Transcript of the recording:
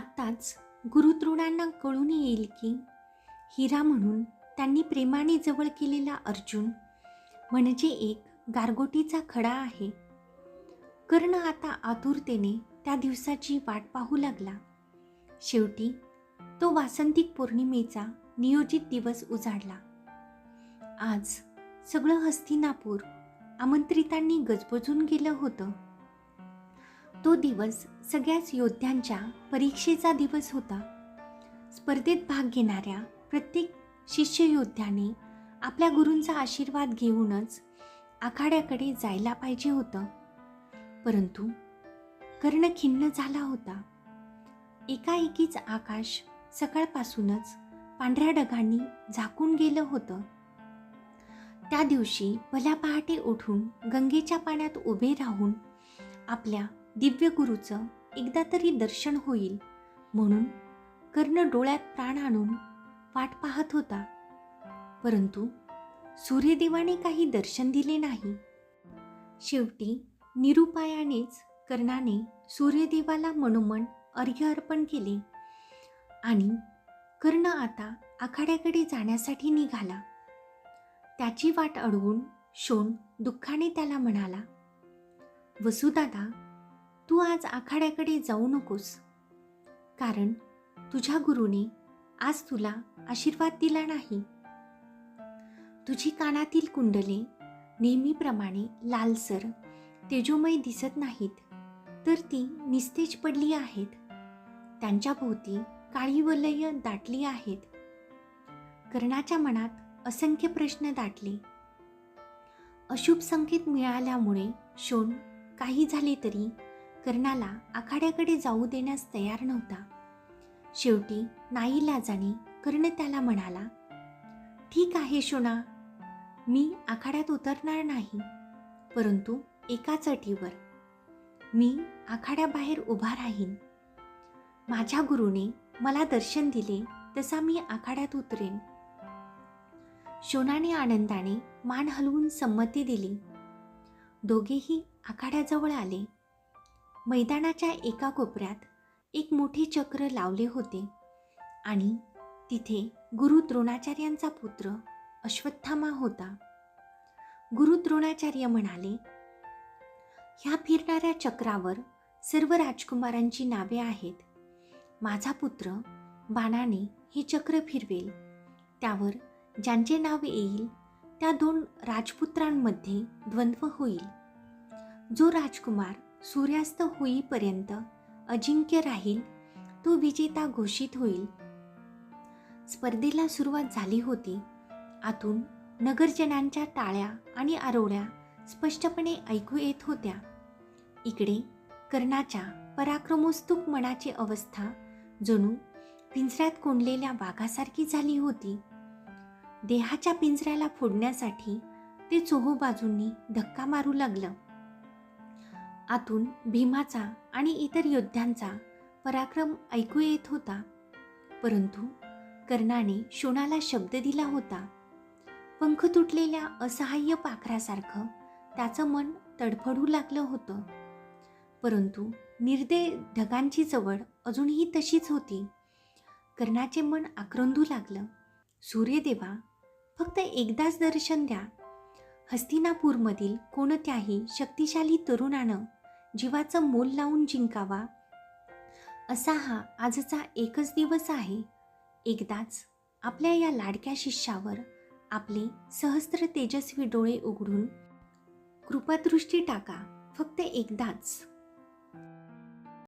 आत्ताच गुरुद्रोणांना कळून येईल की हिरा म्हणून त्यांनी प्रेमाने जवळ केलेला अर्जुन म्हणजे एक गारगोटीचा खडा आहे. कर्ण आता आतुरतेने त्या दिवसाची वाट पाहू लागला. शेवटी तो वासंतिक पौर्णिमेचा नियोजित दिवस उजाडला. आज सगळं हस्तिनापूर आमंत्रितांनी गजबजून गेलं होतं. तो दिवस सगळ्याच योद्ध्यांच्या परीक्षेचा दिवस होता. स्पर्धेत भाग घेणाऱ्या प्रत्येक शिष्ययोद्ध्याने आपल्या गुरूंचा आशीर्वाद घेऊनच आखाड्याकडे जायला पाहिजे होतं. परंतु कर्ण खिन्न झाला होता. एकाएकीच आकाश सकाळपासूनच पांढऱ्या ढगांनी झाकून गेलं होतं. त्या दिवशी भल्या पहाटे उठून गंगेच्या पाण्यात उभे राहून आपल्या दिव्य गुरुचं एकदा तरी दर्शन होईल म्हणून कर्ण डोळ्यात प्राण आणून वाट पाहत होता. परंतु सूर्यदेवाने काही दर्शन दिले नाही. शेवटी निरुपायानेच कर्णाने सूर्यदेवाला मनोमन अर्घ्य अर्पण केले आणि कर्ण आता आखाड्याकडे जाण्यासाठी निघाला. त्याची वाट अडवून शोण दुःखाने त्याला म्हणाला वसुदादा तू आज आखाड्याकडे जाऊ नकोस. कारण तुझ्या गुरुने आज तुला आशीर्वाद दिला नाही. तुझी कानातील कुंडले नेहमीप्रमाणे लालसर तेजोमय दिसत नाहीत तर ती निस्तेज पडली आहेत. त्यांच्या भोवती काळी वलय दाटली आहेत. कर्णाच्या मनात असंख्य प्रश्न दाटले. अशुभ संकेत मिळाल्यामुळे शोण काही झाले तरी कर्णाला आखाड्याकडे जाऊ देण्यास तयार नव्हता. शेवटी नाईलाजाने कर्ण त्याला म्हणाला ठीक आहे शोणा मी आखाड्यात उतरणार नाही परंतु एकाच अटीवर मी आखाड्याबाहेर उभा राहीन. माझ्या गुरुने मला दर्शन दिले तसा मी आखाड्यात उतरेन. शोनाने आनंदाने मान हलवून संमती दिली. दोघेही आखाड्याजवळ आले. मैदानाच्या एका कोपऱ्यात एक मोठे चक्र लावले होते आणि तिथे गुरु द्रोणाचार्यांचा पुत्र अश्वत्थामा होता. गुरु द्रोणाचार्य म्हणाले ह्या फिरणाऱ्या चक्रावर सर्व राजकुमारांची नावे आहेत. माझा पुत्र बाणाने हे चक्र फिरवेल. त्यावर ज्यांचे नाव येईल त्या दोन राजपुत्रांमध्ये द्वंद्व होईल. जो राजकुमार सूर्यास्त होईपर्यंत अजिंक्य राहील तो विजेता घोषित होईल. स्पर्धेला सुरुवात झाली होती. आतून नगरजनांच्या टाळ्या आणि आरोळ्या स्पष्टपणे ऐकू येत होत्या. इकडे कर्णाच्या पराक्रमोस्तुक मनाची अवस्था जणू पिंजऱ्यात कोंडलेल्या वाघासारखी झाली होती. देहाच्या पिंजऱ्याला फोडण्यासाठी ते चोहो बाजूंनी धक्का मारू लागलं. आतून भीमाचा आणि इतर योद्ध्यांचा पराक्रम ऐकू येत होता. परंतु कर्णाने शोणाला शब्द दिला होता. पंख तुटलेल्या असहाय्य पाखरासारखं त्याचं मन तडफडू लागलं होतं. परंतु निर्दय ढगांची जवळ अजूनही तशीच होती. कर्णाचे मन आक्रंदू लागलं. सूर्यदेवा फक्त एकदाच दर्शन द्या. हस्तिनापूरमधील कोणत्याही शक्तिशाली तरुणानं जीवाचं मोल लावून जिंकावा. असा हा आजचा एकच दिवस आहे. एकदाच आपल्या या लाडक्या शिष्यावर आपले सहस्त्र तेजस्वी डोळे उघडून कृपादृष्टी टाका. फक्त एकदाच.